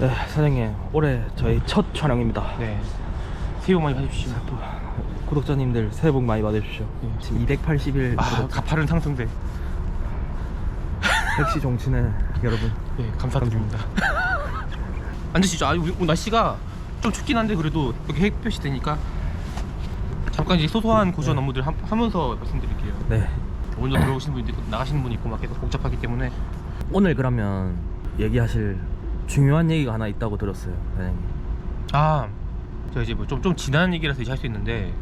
네, 사장님 올해 저희 첫 촬영입니다. 네. 새해 복 많이 받으십시오. 또 구독자님들 새해 복 많이 받으십시오. 네. 지금 280일 아, 구독, 가파른 상승대. 택시 정치는 여러분 네, 감사드립니다. 앉으시죠. 아, 오늘 날씨가 좀 춥긴 한데 그래도 여기 햇볕이 되니까 잠깐 이제 소소한 고전 네. 업무들 하, 하면서 말씀드릴게요. 네 먼저 들어오시는 분이 있고 나가시는 분이 있고 막 계속 복잡하기 때문에 오늘 그러면 얘기하실 중요한 얘기가 하나 있다고 들었어요, 사장님. 아, 제가 이제 뭐 좀 좀 지난 얘기라서 이제 할 수 있는데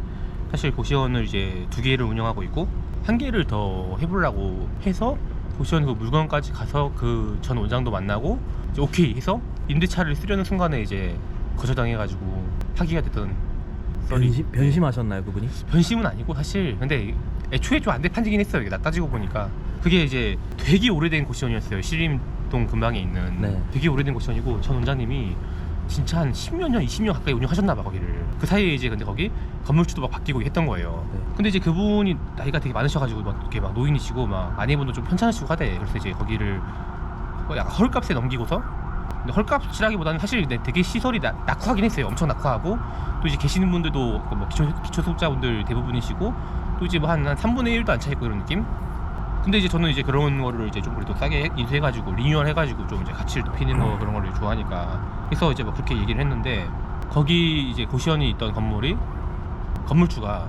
사실 고시원을 이제 두 개를 운영하고 있고 한 개를 더 해보려고 해서 고시원 그 물건까지 가서 그 전 원장도 만나고 이제 오케이 해서 임대차를 쓰려는 순간에 이제 거절당해가지고 파기가 됐던 썰이. 변심, 변심하셨나요, 그분이? 변심은 아니고 사실 근데 애초에 좀안돼 판지긴 했어요. 이게 나 따지고 보니까. 그게 이제 되게 오래된 고시원이었어요. 신림 동 근방에 있는 네. 되게 오래된 고시원이고 전 원장님이 진짜 한 10년 년 20년 가까이 운영하셨나 봐 거기를. 그 사이에 이제 근데 거기 건물주도 막 바뀌고 했던 거예요. 네. 근데 이제 그분이 나이가 되게 많으셔가지고 막 이렇게 막 노인이시고 막 아내분도 좀 편찮으시고 하대. 그래서 이제 거기를 뭐 약간 헐값에 넘기고서. 근데 헐값이라기보다는 사실 네, 되게 시설이 나- 낙후하긴 했어요. 엄청 낙후하고. 또 이제 계시는 분들도 그뭐 기초, 기초수급자분들 대부분이시고 또 이제 뭐 한 한 3분의 1도 안 차있고 이런 느낌 근데 이제 저는 이제 그런 거를 이제 좀 그래도 싸게 해- 인수해가지고 리뉴얼 해가지고 좀 이제 가치를 높이는 거 그런 거를 좋아하니까. 그래서 이제 뭐 그렇게 얘기를 했는데 거기 이제 고시원이 있던 건물이 건물주가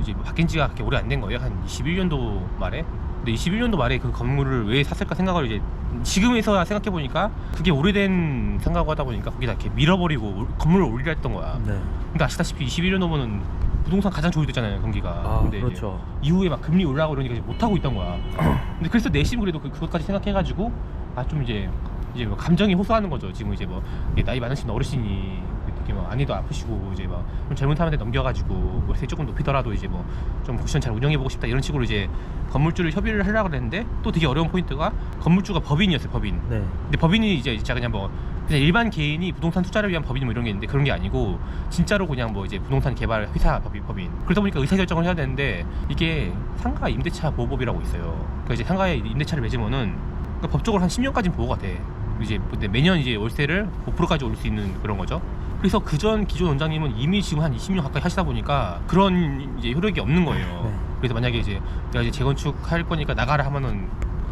이제 뭐 바뀐 지가 그렇게 오래 안 된 거예요. 한 21년도 말에. 근데 21년도 말에 그 건물을 왜 샀을까 생각을 이제 지금에서야 생각해 보니까 그게 오래된 생각을 하다 보니까 거기다 이렇게 밀어버리고 올- 건물을 올리려 했던 거야. 네. 근데 아시다시피 21년도면은 부동산 가장 조율됐잖아요 경기가 아, 근데 이제 그렇죠. 이후에 막 금리 올라가고 이러니까 이제 못 하고 있던 거야. 근데 그래서 내심 그래도 그, 그것까지 생각해가지고 아 좀 이제 이제 뭐 감정이 호소하는 거죠. 지금 이제 뭐 이게 나이 많으신 어르신이 이렇게 뭐 아내도 아프시고 이제 막 좀 젊은 사람한테 넘겨가지고 월세 조금 높이더라도 이제 뭐 좀 쿠션 잘 운영해보고 싶다 이런 식으로 이제 건물주를 협의를 하려고 그랬는데 또 되게 어려운 포인트가 건물주가 법인이었어요. 법인. 네. 근데 법인이 이제 진짜 그냥 뭐 그냥 일반 개인이 부동산 투자를 위한 법인 뭐 이런 게 있는데 그런 게 아니고 진짜로 그냥 뭐 이제 부동산 개발 회사 법인 법인 그러다 보니까 의사 결정을 해야 되는데 이게 상가 임대차 보호법이라고 있어요. 그러니까 이제 상가에 임대차를 맺으면은 그러니까 법적으로 한 10년까지 보호가 돼. 이제 근데 매년 이제 월세를 5%까지 올릴 수 있는 그런 거죠. 그래서 그전 기존 원장님은 이미 지금 한 20년 가까이 하시다 보니까 그런 이제 효력이 없는 거예요. 네. 그래서 만약에 이제 내가 이제 재건축 할 거니까 나가라 하면은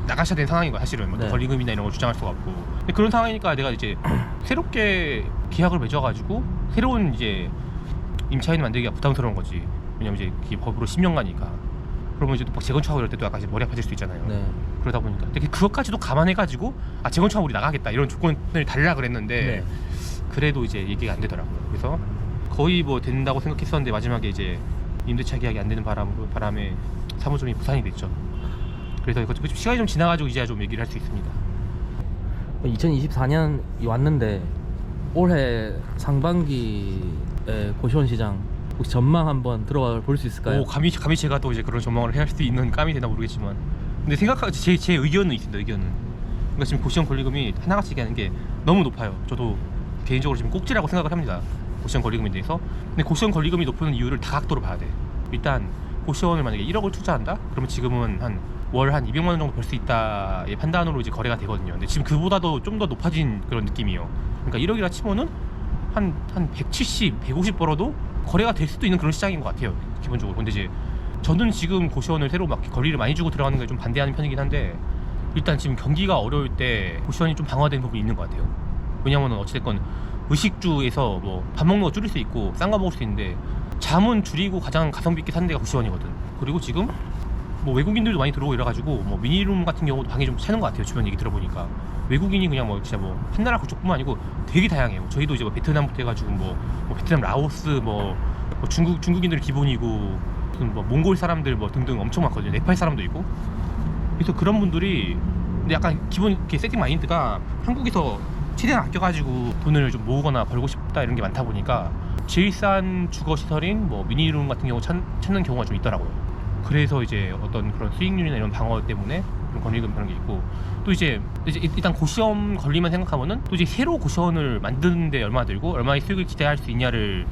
나가셔야 되는 상황인 거야 사실은 뭐 네. 권리금이나 이런 걸 주장할 수가 없고 근데 그런 상황이니까 내가 이제 새롭게 계약을 맺어가지고 새로운 이제 임차인 만들기가 부담스러운 거지 왜냐면 이제 그게 법으로 10년가니까 그러면 이제 또막 재건축하고 이럴 때도 약간 이제 머리 아파질 수도 있잖아요 네. 그러다 보니까 근데 그것까지도 감안해가지고 아 재건축하고 우리 나가겠다 이런 조건을 달라 그랬는데 네. 그래도 이제 얘기가 안 되더라고요. 그래서 거의 뭐 된다고 생각했었는데 마지막에 이제 임대차 계약이 안 되는 바람으로 바람에 사무점이 부산이 됐죠. 그래서 이거 좀 시간이 좀 지나가지고 이제야 좀 얘기를 할 수 있습니다. 2024년이 왔는데 올해 상반기에 고시원 시장 혹시 전망 한번 들어가 볼 수 있을까요? 오 감히 감히 제가 또 이제 그런 전망을 할 수 있는 감이 되나 모르겠지만 근데 생각하 제, 제 의견은 있습니다. 의견은. 그러니까 지금 고시원 권리금이 하나같이 얘기하는 게 너무 높아요. 저도 개인적으로 지금 꼭지라고 생각을 합니다. 고시원 권리금에 대해서. 근데 고시원 권리금이 높은 이유를 다각도로 봐야 돼. 일단 고시원을 만약에 1억을 투자한다? 그러면 지금은 한 월 한 200만 원 정도 벌 수 있다의 판단으로 이제 거래가 되거든요. 근데 지금 그보다도 좀 더 높아진 그런 느낌이에요. 그러니까 1억이라 치면은 한, 한 170, 150 벌어도 거래가 될 수도 있는 그런 시장인 것 같아요. 기본적으로. 근데 이제 저는 지금 고시원을 새로 막 거리를 많이 주고 들어가는 걸 좀 반대하는 편이긴 한데 일단 지금 경기가 어려울 때 고시원이 좀 방어된 부분이 있는 것 같아요. 왜냐면은 어찌됐건 의식주에서 뭐 밥 먹는 거 줄일 수 있고 싼 거 먹을 수 있는데 잠은 줄이고 가장 가성비 있게 사는 데가 고시원이거든. 그리고 지금 뭐 외국인들도 많이 들어오고 이래가지고 뭐 미니룸 같은 경우도 방이 좀 차는 것 같아요. 주변 얘기 들어보니까 외국인이 그냥 뭐 진짜 뭐 한 나라 그쪽뿐만 아니고 되게 다양해요. 저희도 이제 뭐 베트남부터 해가지고 뭐, 뭐 베트남, 라오스 뭐, 뭐 중국 중국인들 기본이고 무슨 뭐 몽골 사람들 뭐 등등 엄청 많거든요. 네팔 사람도 있고. 그래서 그런 분들이 근데 약간 기본 이렇게 세팅 마인드가 한국에서 최대한 아껴가지고 돈을 좀 모으거나 벌고 싶다 이런 게 많다 보니까 제일 싼 주거 시설인 뭐 미니룸 같은 경우 찾, 찾는 경우가 좀 있더라고요. 그래서 이제 어떤 그런 수익률이나 이런 방어 때문에 그런 권리금 그런 게 있고 또 이제 이제 일단 고시원 권리만 생각하면은 또 이제 새로 고시원을 만드는데 얼마 들고 얼마의 수익을 기대할 수 있냐를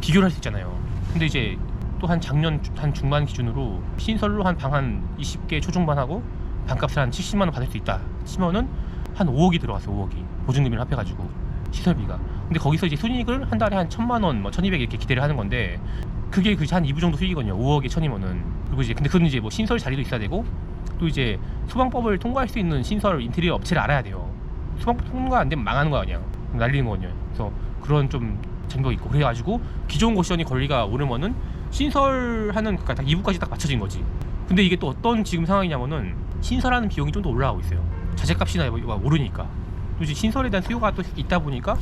비교를 할 수 있잖아요. 근데 이제 또한 작년 주- 한 중반 기준으로 신설로 한 방 한 20개 초중반 하고 방값을 한 70만 원 받을 수 있다. 치면은 한 5억이 들어갔어요 5억이. 보증금이랑 합해가지고 시설비가. 근데 거기서 이제 순이익을 한 달에 한 천만 원, 뭐 천이백 이렇게 기대를 하는 건데 그게 그 한 2부 정도 수익이거든요 5억에 천이면은. 그리고 이제 근데 그건 이제 뭐 신설 자리도 있어야 되고 또 이제 소방법을 통과할 수 있는 신설 인테리어 업체를 알아야 돼요. 소방법 통과 안 되면 망하는 거야 그냥. 날리는 거거든요. 그래서 그런 좀 장벽이 있고. 그래가지고 기존 고시원이 권리가 오르면은 신설하는 그니까 딱 2부까지 딱 맞춰진 거지. 근데 이게 또 어떤 지금 상황이냐면은 신설하는 비용이 좀 더 올라가고 있어요. 자재값이나 뭐 오르니까. 또 이제 신설에 대한 수요가 또 있다 보니까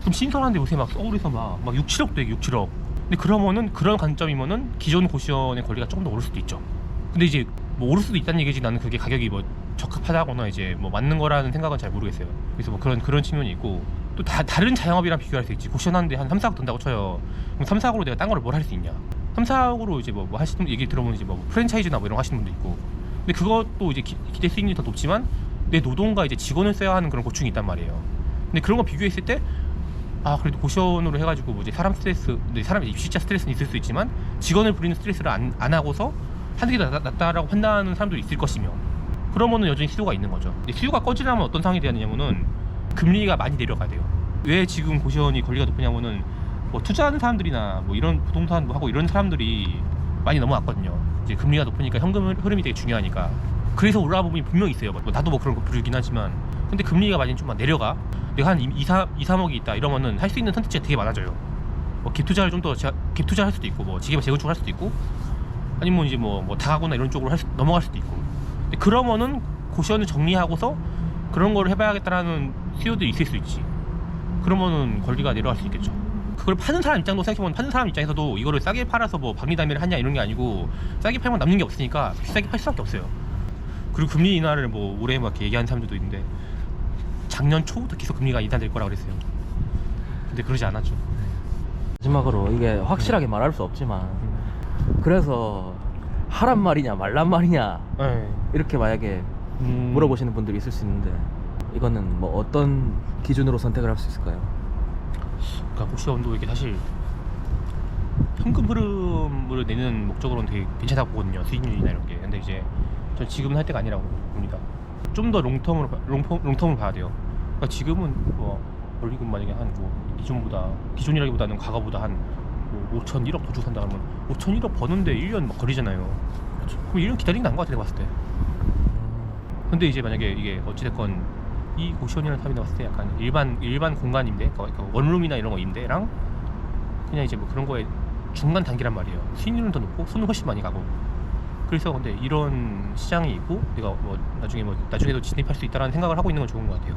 그럼 신설하는데 요새 막 서울에서 막, 막 6, 7억도 얘기 6, 7억. 근데 그러면은 그런 관점이면은 기존 고시원의 권리가 조금 더 오를 수도 있죠. 근데 이제 뭐 오를 수도 있다는 얘기지 나는 그게 가격이 뭐 적합하다거나 이제 뭐 맞는 거라는 생각은 잘 모르겠어요. 그래서 뭐 그런 그런 측면이 있고 또 다, 다른 자영업이랑 비교할 수 있지. 고시원 하는데 한 3, 4억 든다고 쳐요. 그럼 3, 4억으로 내가 딴 거를 뭘 할 수 있냐 3, 4억으로 이제 뭐, 뭐 하시는 얘기 들어보면 이제 뭐 프랜차이즈나 뭐 이런 거 하시는 분도 있고. 근데 그것도 이제 기, 기대 수익률이 더 높지만 내 노동과 이제 직원을 써야 하는 그런 고충이 있단 말이에요. 근데 그런 거 비교했을 때 아 그래도 고시원으로 해가지고 뭐 이제 사람 스트레스 네, 사람 입시자 스트레스는 있을 수 있지만 직원을 부리는 스트레스를 안, 안 하고서 게 낫- 낫다라고 판단하는 사람도 있을 것이며. 그러면은 여전히 수요가 있는 거죠. 근데 수요가 꺼지려면 어떤 상황이 되느냐면은 금리가 많이 내려가야 돼요. 왜 지금 고시원이 권리가 높으냐면은 뭐 투자하는 사람들이나 뭐 이런 부동산 뭐 하고 이런 사람들이 많이 넘어왔거든요. 이제 금리가 높으니까 현금 흐- 흐름이 되게 중요하니까. 그래서 올라가 부분이 분명히 있어요. 뭐 나도 뭐 그런 거 부르긴 하지만. 근데 금리가 많이 좀만 내려가. 내가 한 2, 3, 2 3억이 있다 이러면은 할 수 있는 선택지가 되게 많아져요. 뭐갭 투자를 좀 더 갭 투자를 할 수도 있고 뭐 지금 재건축을 할 수도 있고 아니면 이제 뭐, 뭐 다가구나 이런 쪽으로 할 수, 넘어갈 수도 있고. 근데 그러면은 고시원을 정리하고서 그런 거를 해봐야겠다라는 수요도 있을 수 있지. 그러면은 권리가 내려갈 수 있겠죠 그걸 파는 사람 입장도 생각해보면 파는 사람 입장에서도 이거를 싸게 팔아서 뭐 박리담회를 하냐 이런 게 아니고 싸게 팔면 남는 게 없으니까 비싸게 팔 수밖에 없어요. 그리고 금리 인하를 뭐 올해 막 얘기하는 사람들도 있는데 작년 초부터 계속 금리가 인하될 거라 그랬어요. 근데 그러지 않았죠. 마지막으로 이게 확실하게 말할 수 없지만 그래서 하란 말이냐 말란 말이냐 네. 이렇게 만약에 음, 물어보시는 분들이 있을 수 있는데 이거는 뭐 어떤 기준으로 선택을 할 수 있을까요? 그러니까 고시원도 이게 사실 현금 흐름을 내는 목적으로는 되게 괜찮다고 보거든요 수익률이나 이런 게. 근데 이제 전 지금은 할 때가 아니라고 봅니다. 좀 더 롱텀으로 봐- 롱텀, 롱텀을 봐야 돼요. 그러니까 지금은 뭐 원리금 만약에 한뭐 기존보다 기존이라기보다는 과거보다 한뭐 5천 1억 더 주고 산다 그러면 5천 1억 버는데 1년 막 걸리잖아요. 그럼 1년 기다리는 게 나은 것 같아 내가 봤을 때. 근데 이제 만약에 이게 어찌됐건 이 고시원이라는 탑이 나왔을 때 약간 일반 일반 공간 임대, 그러니까 원룸이나 이런 거 임대랑 그냥 이제 뭐 그런 거에 중간 단계란 말이에요. 수익률은 더 높고 손은 훨씬 많이 가고. 그래서 근데 이런 시장이 있고 내가 뭐 나중에 뭐 나중에도 진입할 수 있다라는 생각을 하고 있는 건 좋은 것 같아요.